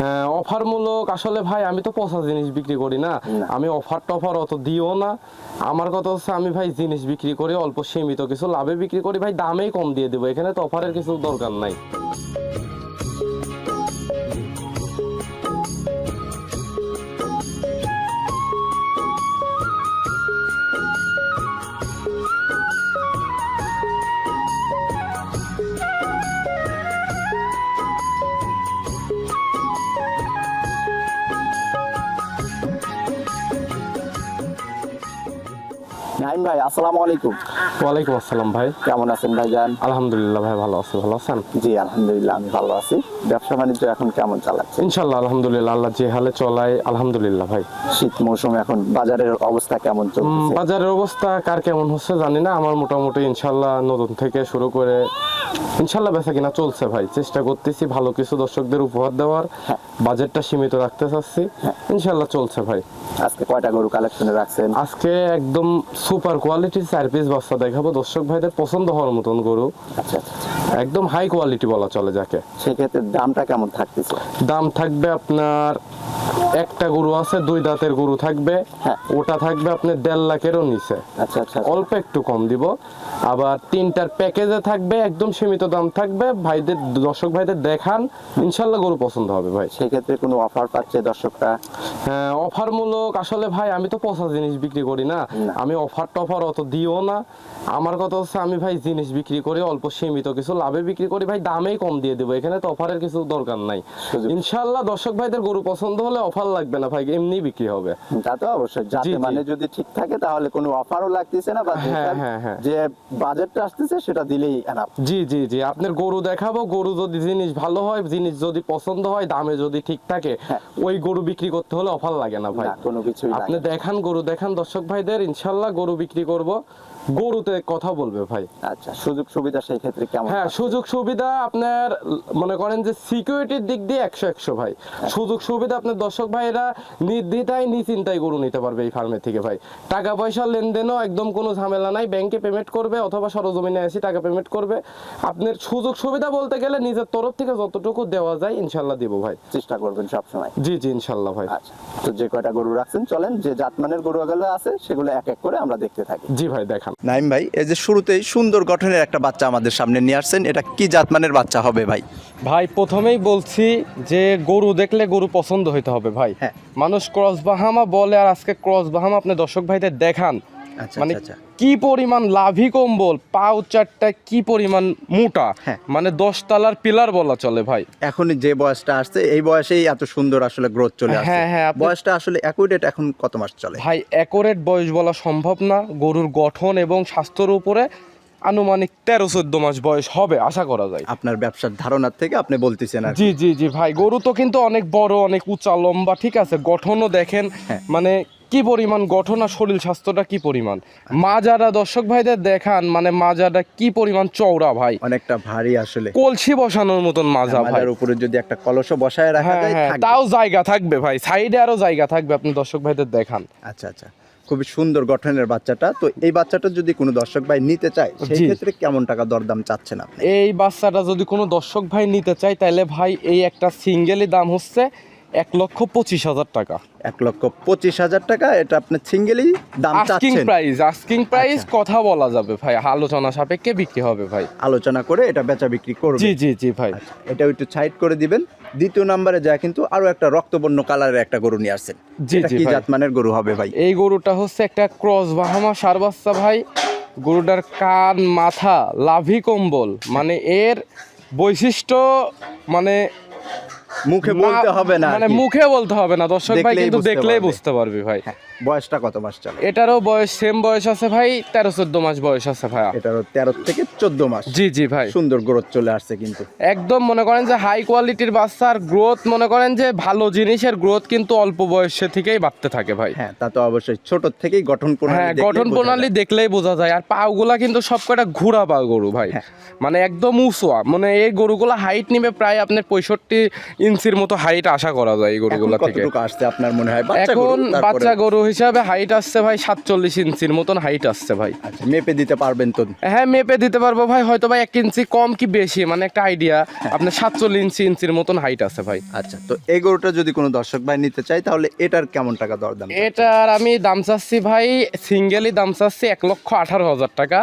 হ্যাঁ অফার মূলক আসলে ভাই আমি তো পচা জিনিস বিক্রি করি না। না। আমি অফার টফার অত দিও না। আমার কথা হচ্ছে আমি ভাই জিনিস বিক্রি করি অল্প সীমিত কিছু লাভে বিক্রি করি। ভাই দামেই কম দিয়ে দেবো এখানে তো অফারের কিছু দরকার নাই। নাইম ভাই আসসালামু আলাইকুম। ওয়ালাইকুম আসসালাম ভাই। কেমন আছেন ভাইজান? আলহামদুলিল্লাহ ভাই ভালো আছি ভালো আছেন? জি আলহামদুলিল্লাহ আমি ভালো আছি। ব্যবসা বাণিজ্য এখন কেমন চালাচ্ছে? ইনশাল্লাহ আলহামদুলিল্লাহ আল্লাহ যে হালে চলায় আলহামদুলিল্লাহ ভাই। শীত মৌসুম এখন বাজারের অবস্থা কেমন চলছে? বাজারের অবস্থা কার কেমন হচ্ছে জানি না আমার মোটামুটি ইনশাল্লাহ নতুন থেকে শুরু করে ইনশাল্লাহ বেচা কিনা চলছে ভাই। চেষ্টা করতেছি ভালো কিছু দর্শকদের উপহার দেওয়ার হ্যাঁ। বাজেটটা সীমিত রাখতে চাচ্ছি। ইনশাল্লাহ চলছে ভাই। আজকে কয়টা গরু কালেকশনে রাখছেন? আজকে একদম সুপার কোয়ালিটির চার পিস বাচ্চা দেখাবো। দর্শক ভাইদের পছন্দ হওয়ার মতন গরু। আচ্ছা আচ্ছা একদম হাই কোয়ালিটি বলা চলে যাকে। সেক্ষেত্রে দামটা কেমন থাকতেছে? দাম থাকবে আপনার একটা গরু আছে দুই দাঁতের গরু থাকবে। হ্যাঁ। ওটা থাকবে আপনার দেড় লাখেরও নিচে। আচ্ছা আচ্ছা অল্প একটু কম দিব। আবার তিনটার প্যাকেজে থাকবে একদম সীমিত দাম থাকবে। ভাইদের দর্শক ভাইদের দেখান ইনশাল্লাহ গরু পছন্দ হবে ভাই। সেক্ষেত্রে কোনো অফার পাচ্ছে দর্শকরা? হ্যাঁ অফার মূলক আসলে ভাই আমি তো পচা জিনিস বিক্রি করি না। আমি অফার টফার অত দিও না আমার কথা হচ্ছে আমি ভাই জিনিস বিক্রি করি অল্প সীমিত কিছু লাভে বিক্রি করি ভাই দামেই কম দিয়ে দেবো এখানে তো অফারের কিছু দরকার নাই ইনশাল্লাহ দর্শক ভাইদের গরু পছন্দ হলে অফার লাগবে না ভাই এমনি বিক্রি হবে তা তো অবশ্যই যাতে। মানে যদি ঠিক থাকে তাহলে কোনো অফারও লাগতেছে না বা হ্যাঁ, হ্যাঁ। যে বাজেটটা আসতেছে সেটা দিলেই এনাফ জি জি জি আপনার গরু দেখাবো গরু যদি জিনিস ভালো হয় জিনিস যদি পছন্দ হয় দামে যদি ঠিক থাকে। ওই গরু বিক্রি করতে হলে অফার লাগে না ভাই। কোনো কিছুই আপনি দেখান গরু দেখান দর্শক ভাইদের ইনশাল্লাহ গরু বিক্রি করব। গরুতে কথা বলবে ভাই। আচ্ছা সুযোগ সুবিধা সেই ক্ষেত্রে কেমন হ্যাঁ সুযোগ সুবিধা আপনার মনে করেন যে সিকিউরিটির দিক দিয়ে একশো একশো ভাই। হ্যাঁ। সুযোগ সুবিধা আপনার দর্শক ভাইরা নির্দ্বিধায় নিশ্চিন্তায় গরু নিতে পারবে এই ফার্মের থেকে ভাই। টাকা পয়সা লেনদেনও একদম কোনো ঝামেলা নাই। ব্যাংকে পেমেন্ট করবে অথবা সরজমিনে এসে টাকা পেমেন্ট করবে। আপনার সুযোগ সুবিধা বলতে গেলে নিজের তরফ থেকে যতটুকু দেওয়া যায় ইনশাল্লাহ দিব ভাই। চেষ্টা করবেন সবসময়। জি জি ইনশাল্লাহ ভাই। আচ্ছা। তো যে কয়টা গরু রাখছেন চলেন যে জাতমানের গরুগুলো আছে সেগুলো এক এক করে আমরা দেখতে থাকি। জি ভাই দেখান। নাইম ভাই এই যে শুরুতেই সুন্দর গঠনের একটা বাচ্চা আমাদের সামনে নিয়ে আসছেন এটা কি জাতমানের বাচ্চা হবে ভাই? ভাই প্রথমেই বলছি যে গরু দেখলে গরু পছন্দ হইতে হবে ভাই। হ্যাঁ। মানুষ ক্রস বাহামা বলে আর আজকে ক্রস বাহামা আপনি দর্শক ভাইদের দেখান। মানে আচ্ছা কি পরিমাণ লাভি কম্বল পাউ চারটা কি পরিমাণ মোটা হ্যাঁ। মানে দশ তালার পিলার বলা চলে ভাই। এখন যে বয়সটা আসছে এই বয়সেই এত সুন্দর আসলে গ্রোথ চলে আসছে। হ্যাঁ, হ্যাঁ, বয়সটা আসলে অ্যাকুরেট এখন কত মাস চলে? ভাই অ্যাকোরেট বয়স বলা সম্ভব না। গরুর গঠন এবং স্বাস্থ্যের উপরে আনুমানিক তেরো চোদ্দ মাস বয়স হবে আশা করা যায়। আপনার ব্যবসার ধারণার থেকে আপনি বলতেছেন আর জি জি জি ভাই গরু তো কিন্তু অনেক বড় অনেক উঁচা লম্বা ঠিক আছে? গঠনও দেখেন হ্যাঁ। মানে কি পরিমাণ গঠন আর শরীর স্বাস্থ্যটা কি পরিমাণ? মাজারা দর্শক ভাইদের দেখান মানে মাজাটা কি পরিমাণ চওড়া ভাই? অনেকটা ভারী আসলে। কলসি বসানোর মতন মাজা ভাই মাজার উপরে যদি একটা কলস বসায় রাখা হ্যাঁ যায় হ্যাঁ। তাও জায়গা থাকবে ভাই সাইডে আরও জায়গা থাকবে আপনি দর্শক ভাইদের দেখান। আচ্ছা আচ্ছা খুবই সুন্দর গঠনের বাচ্চাটা। তো এই বাচ্চাটা যদি কোনো দর্শক ভাই নিতে চায় সেই ক্ষেত্রে কেমন টাকা দরদাম চাচ্ছেন আপনি? এই বাচ্চাটা যদি কোনো দর্শক ভাই নিতে চায় তাহলে ভাই এই একটা সিঙ্গেলই দাম হচ্ছে। এক লক্ষ পঁচিশ হাজার টাকা। এক লক্ষ পঁচিশ হাজার টাকা এটা আপনি সিঙ্গেলই দাম আস্কিং প্রাইস আস্কিং প্রাইস। কথা বলা যাবে ভাই আলোচনা সাপেক্ষে বিক্রি হবে ভাই। আলোচনা করে এটা বেচা বিক্রি করবে। জি জি জি ভাই। আচ্ছা, এটা একটু সাইড করে দিবেন। দ্বিতীয় নম্বরে যা কিন্তু আরও একটা রক্তবর্ণ কালারের একটা গরু নিয়ে আসছেন। জি, জি কি। জাতমানের গরু হবে ভাই? এই গরুটা হচ্ছে একটা ক্রস বাহামা সার বাচ্চা ভাই। গরুটার কান মাথা লাভি কম্বল মানে এর বৈশিষ্ট্য মানে মুখে বলতে হবে না মানে মুখে বলতে হবে না দর্শক ভাই কিন্তু দেখলেই বুঝতে পারবি ভাই। হ্যাঁ, বয়সটা কত মাস চলে? এটারও বয়স সেম বয়স আছে ভাই তেরো চোদ্দ মাস বয়স আছে ভাইয়া এটারও তেরো থেকে চোদ্দ মাস। জি জি ভাই। সুন্দর গ্রোথ চলে আসছে কিন্তু। একদম মনে করেন যে হাই কোয়ালিটির বাচ্চার গ্রোথ মনে করেন যে ভালো জিনিসের গ্রোথ কিন্তু অল্প বয়সে থেকেই বাড়তে থাকে ভাই। হ্যাঁ তা তো অবশ্যই। ছোট থেকেই গঠন প্রণালী হ্যাঁ গঠন প্রণালী দেখলেই বোঝা যায়। আর পাগুলা কিন্তু সব কটা ঘোরা পা গরু ভাই। হ্যাঁ। মানে একদম উঁচুয়া। মানে এই গরুগুলো হাইট নিবে প্রায় আপনার পঁয়ষট্টি ইঞ্চির মতো হাইট আশা করা যায় এই গরুগুলো থেকে। আসছে আপনার মনে হয়? এখন গরু, বাচ্চা গরু হিসাবে হাইট আসছে ভাই সাতচল্লিশ ইঞ্চির মতন হাইট আসছে ভাই। আচ্ছা মেপে দিতে পারবেন তো? হ্যাঁ মেপে দিতে পারব ভাই হয়তো ভাই এক ইঞ্চি কম কি বেশি মানে একটা আইডিয়া। আপনার সাতচল্লিশ ইঞ্চি ইঞ্চির মতন হাইট আছে ভাই। আচ্ছা তো এই গরুটা যদি কোনো দর্শক ভাই নিতে চাই তাহলে এটার কেমন টাকা দরদাম এটার আমি দাম চাচ্ছি ভাই সিঙ্গেলই দাম চাচ্ছি এক লক্ষ আঠারো হাজার টাকা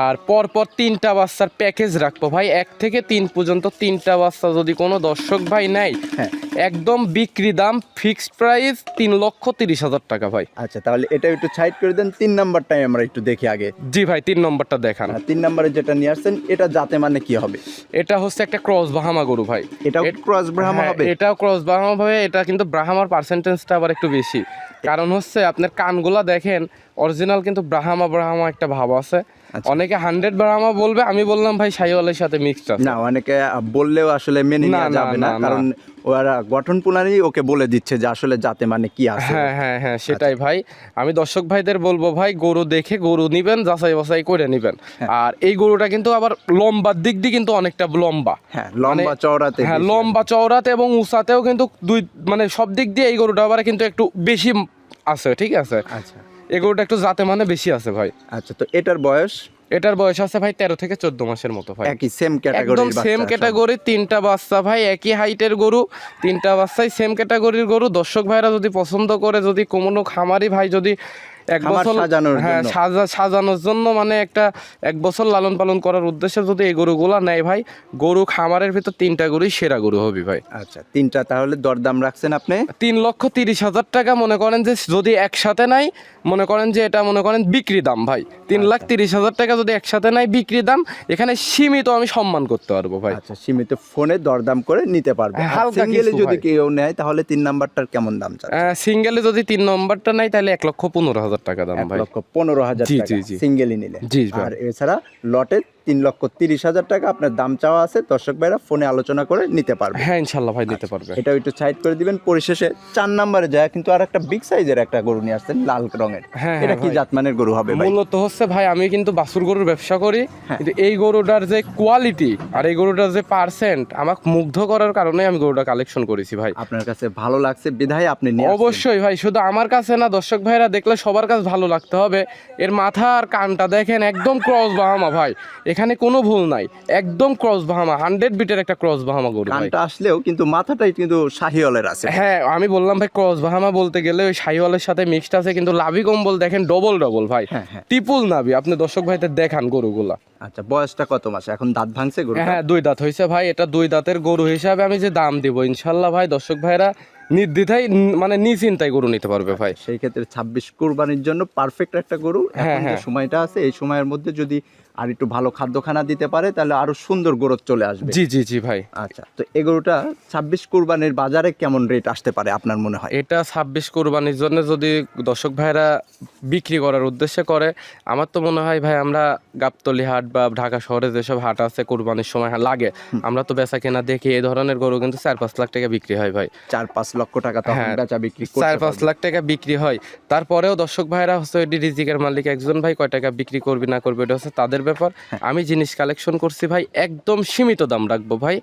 আর পরপর তিনটা বাচ্চার প্যাকেজ রাখব ভাই এক থেকে তিন পর্যন্ত তিনটা বাচ্চা যদি কোনো দর্শক ভাই নেয় নাই। একদম বিক্রি দাম ফিক্সড প্রাইস তিন লক্ষ তিরিশ হাজার টাকা ভাই। আচ্ছা তাহলে এটা একটু সাইড করে দেন তিন নাম্বারটাই আমরা একটু দেখি আগে। জি ভাই তিন নম্বরটা দেখান। আর তিন নাম্বারে যেটা নিয়ে আসছেন এটা যাতে মানে কি হবে? এটা হচ্ছে একটা ক্রস বাহামা গরু ভাই। এটাও ক্রস ব্রাহ্মা হ্যাঁ, হবে? এটাও ক্রস বাহামা হবে এটা কিন্তু ব্রাহামার পার্সেন্টেজটা আবার একটু বেশি। কারণ হচ্ছে আপনার কানগুলা দেখেন অরিজিনাল কিন্তু ব্রাহামা ব্রাহামা একটা ভাব আছে আচ্ছা। অনেকে হান্ড্রেড ব্রাহামা বলবে আমি বললাম ভাই সাইওয়ালের সাথে মিক্সড আছে না অনেকে বললেও আসলে মেনে না, নেওয়া যাবে না। কারণ ওরা গঠন পুনারি ওকে বলে দিচ্ছে যে আসলে যাতে মানে কি আছে। হ্যাঁ হ্যাঁ হ্যাঁ সেটাই ভাই। আমি দর্শক ভাইদের বলব ভাই গরু দেখে গরু নিবেন যাচাই বাছাই করে নিবেন। হ্যাঁ। আর এই গরুটা কিন্তু আবার লম্বার দিক দিয়ে কিন্তু অনেকটা লম্বা। হ্যাঁ লম্বা মানে- চওড়াতে হ্যাঁ লম্বা চওড়াতে এবং উঁচাতেও কিন্তু দুই মানে সব দিক দিয়ে এই গরুটা আবার কিন্তু একটু বেশি আছে ঠিক আছে? আচ্ছা। এই গরুটা একটু জাতে মানে বেশি আছে ভাই। আচ্ছা তো এটার বয়স? এটার বয়স আছে ভাই তেরো থেকে চোদ্দ মাসের মতো ভাই। একই সেম একদম ক্যাটাগরির সেম ক্যাটাগরি তিনটা বাচ্চা ভাই একই হাইটের গরু তিনটা বাচ্চাই সেম ক্যাটাগরির গরু। দর্শক ভাইরা যদি পছন্দ করে যদি কোনো খামারি ভাই যদি এক বছর সাজানোর হ্যাঁ। সাজা সাজানোর জন্য মানে একটা এক বছর লালন পালন করার উদ্দেশ্যে যদি এই গরুগুলা নেয় ভাই গরু খামারের ভিতর তিনটা গরুই সেরা গরু হবে ভাই। আচ্ছা তিনটা তাহলে দরদাম রাখছেন আপনি? তিন লক্ষ তিরিশ হাজার টাকা মনে করেন যে যদি একসাথে নাই মনে করেন যে এটা মনে করেন বিক্রি দাম ভাই। তিন লাখ তিরিশ হাজার টাকা যদি একসাথে নাই বিক্রি দাম এখানে সীমিত আমি সম্মান করতে পারব ভাই। আচ্ছা সীমিত ফোনে দরদাম করে নিতে পারবে। হ্যাঁ, হালকা সিঙ্গেলে যদি কেউ নেয় তাহলে তিন নাম্বারটার কেমন দাম সিঙ্গেলে যদি তিন নম্বরটা নেয় তাহলে এক লক্ষ পনেরো হাজার টাকা দাম ভাই। লক্ষ পনেরো হাজার টাকা। সিঙ্গেলই নিলে। জি, আর এছাড়া লটে তিন লক্ষ তিরিশ হাজার টাকা আপনার দাম চাওয়া আছে দর্শক ভাইরা ফোনে আলোচনা করে নিতে পারবে। হ্যাঁ ইনশাল্লাহ ভাই দিতে পারবে। এটা একটু সাইড করে দিবেন পরিশেষে চার নাম্বারে যায় কিন্তু আর একটা বিগ সাইজের একটা গরু নিয়ে আসছেন লাল রঙের। হ্যাঁ, এটা হ্যাঁ, কি জাতমানের গরু হবে মূলত হচ্ছে ভাই আমি কিন্তু বাছুর গরুর ব্যবসা করি হ্যাঁ। কিন্তু এই গরুটার যে কোয়ালিটি আর এই গরুটার যে পার্সেন্ট আমাকে মুগ্ধ করার কারণে আমি গরুটা কালেকশন করেছি ভাই। আপনার কাছে ভালো লাগছে বিধায় আপনি নিয়ে অবশ্যই ভাই শুধু আমার কাছে না দর্শক ভাইরা দেখলে সবার কাছে ভালো লাগতে হবে। এর মাথা আর কানটা দেখেন একদম ক্রস বাহামা ভাই। এখানে কোনো ভুল নাই। একদম ক্রস বাহামা হান্ড্রেড বিটের একটা ক্রস বাহামা গরু কানটা আসলেও কিন্তু মাথাটাই কিন্তু শাহিওয়ালের আছে। হ্যাঁ আমি বললাম ভাই ক্রস বাহামা বলতে গেলে ওই শাহিওয়ালের সাথে মিক্সড আছে কিন্তু লাভি কম্বল দেখেন ডবল ডবল ভাই। হ্যাঁ, হ্যাঁ। টিপুল নাবি আপনি দর্শক ভাইদের দেখান গরুগুলা। আচ্ছা বয়সটা কত মাস? এখন দাঁত ভাঙছে গরু হ্যাঁ দুই দাঁত হয়েছে ভাই। এটা দুই দাঁতের গরু হিসাবে আমি যে দাম দিব ইনশাল্লাহ ভাই দর্শক ভাইরা নির্দ্বিধায় মানে নিশ্চিন্তায় গরু নিতে পারবে ভাই সেই ক্ষেত্রে ছাব্বিশ কোরবানির জন্য পারফেক্ট একটা গরু হ্যাঁ, এখন যে হ্যাঁ। সময়টা আছে এই সময়ের মধ্যে যদি আর একটু ভালো খাদ্যখানা দিতে পারে তাহলে আরও সুন্দর গ্রোথ চলে আসবে। জি জি জি ভাই। আচ্ছা তো এই গরুটা ছাব্বিশ কুরবানির বাজারে কেমন রেট আসতে পারে আপনার মনে হয়? এটা ছাব্বিশ কোরবানির জন্য যদি দর্শক ভাইরা বিক্রি করার উদ্দেশ্যে করে আমার তো মনে হয় ভাই আমরা গাবতলি হাট বা ঢাকা শহরে যেসব হাট আছে কোরবানির সময় লাগে। আমরা তো বেচা কেনা দেখি এই ধরনের গরু কিন্তু চার পাঁচ লাখ টাকা বিক্রি হয় ভাই। চার পাঁচ লক্ষ টাকা তখন হ্যাঁ, বেচা বিক্রি চার পাঁচ লাখ টাকা বিক্রি হয়। তারপরেও দর্শক ভাইরা হচ্ছে রিজিকের মালিক একজন ভাই কয় টাকা বিক্রি করবি না করবি এটা হচ্ছে তাদের ব্যাপার। আমি জিনিস কালেকশন করছি ভাই একদম সীমিত দাম রাখব ভাই।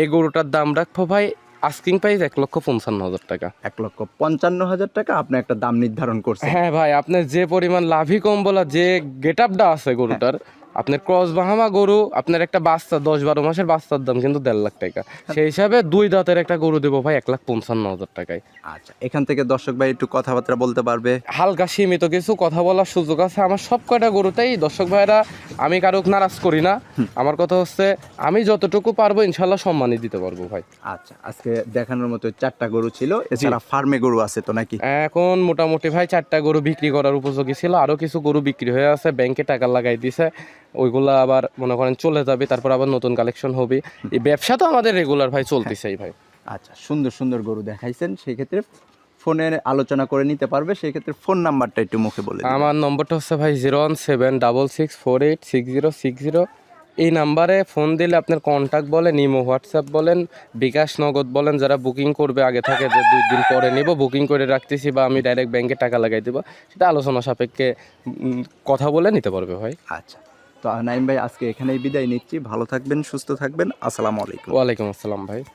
এই গরুটার দাম রাখব ভাই আস্কিং প্রাইস এক লক্ষ পঞ্চান্ন হাজার টাকা। এক লক্ষ পঞ্চান্ন হাজার টাকা আপনি একটা দাম নির্ধারণ করছেন। হ্যাঁ ভাই আপনার যে পরিমাণ লাভই কম বলা যে গেট আপটা আছে গরুটার আপনার ক্রস বাহামা গরু আপনার একটা বাচ্চা দশ বারো মাসের বাচ্চার দাম কিন্তু দেড় লাখ টাকা। সেই হিসাবে দুই দাঁতের একটা গরু দেবো ভাই এক লাখ পঞ্চান্ন হাজার টাকায়। আচ্ছা এখান থেকে দর্শক ভাই একটু কথাবার্তা বলতে পারবে? হালকা সীমিত কিছু কথা বলার সুযোগ আছে। আমার সব কয়টা গরুতেই দর্শক ভাইরা আমি কারোক নারাজ করি না। আমার কথা হচ্ছে আমি যতটুকু পারব ইনশাল্লাহ সম্মানই দিতে পারব ভাই। আচ্ছা আজকে দেখানোর মতো চারটা গরু ছিল। এছাড়া ফার্মে গরু আছে তো নাকি? এখন মোটামুটি ভাই চারটা গরু বিক্রি করার উপযোগী ছিল। আরও কিছু গরু বিক্রি হয়ে আছে ব্যাংকে টাকা লাগাই দিছে। ওইগুলা আবার মনে করেন চলে যাবে তারপর আবার নতুন কালেকশন হবে। এই ব্যবসা তো আমাদের রেগুলার ভাই চলতেছেই ভাই। আচ্ছা সুন্দর সুন্দর গরু দেখাইছেন সেই ক্ষেত্রে ফোনে আলোচনা করে নিতে পারবে সেই ক্ষেত্রে ফোন নাম্বারটা একটু মুখে বলে আমার নম্বরটা হচ্ছে ভাই zero one seven double six four eight six zero six zero. এই নাম্বারে ফোন দিলে আপনার কন্ট্যাক্ট বলেন ইমো হোয়াটসঅ্যাপ বলেন বিকাশ নগদ বলেন যারা বুকিং করবে আগে থেকে যে দুই দিন পরে নিব বুকিং করে রাখতেছি বা আমি ডাইরেক্ট ব্যাংকে টাকা লাগাই দেবো সেটা আলোচনা সাপেক্ষে কথা বলে নিতে পারবে ভাই। আচ্ছা। তো নাইম ভাই, আজকে এখানেই বিদায় নিচ্ছি। ভালো থাকবেন, সুস্থ থাকবেন। আসসালামু আলাইকুম। ওয়ালাইকুম আসসালাম ভাই।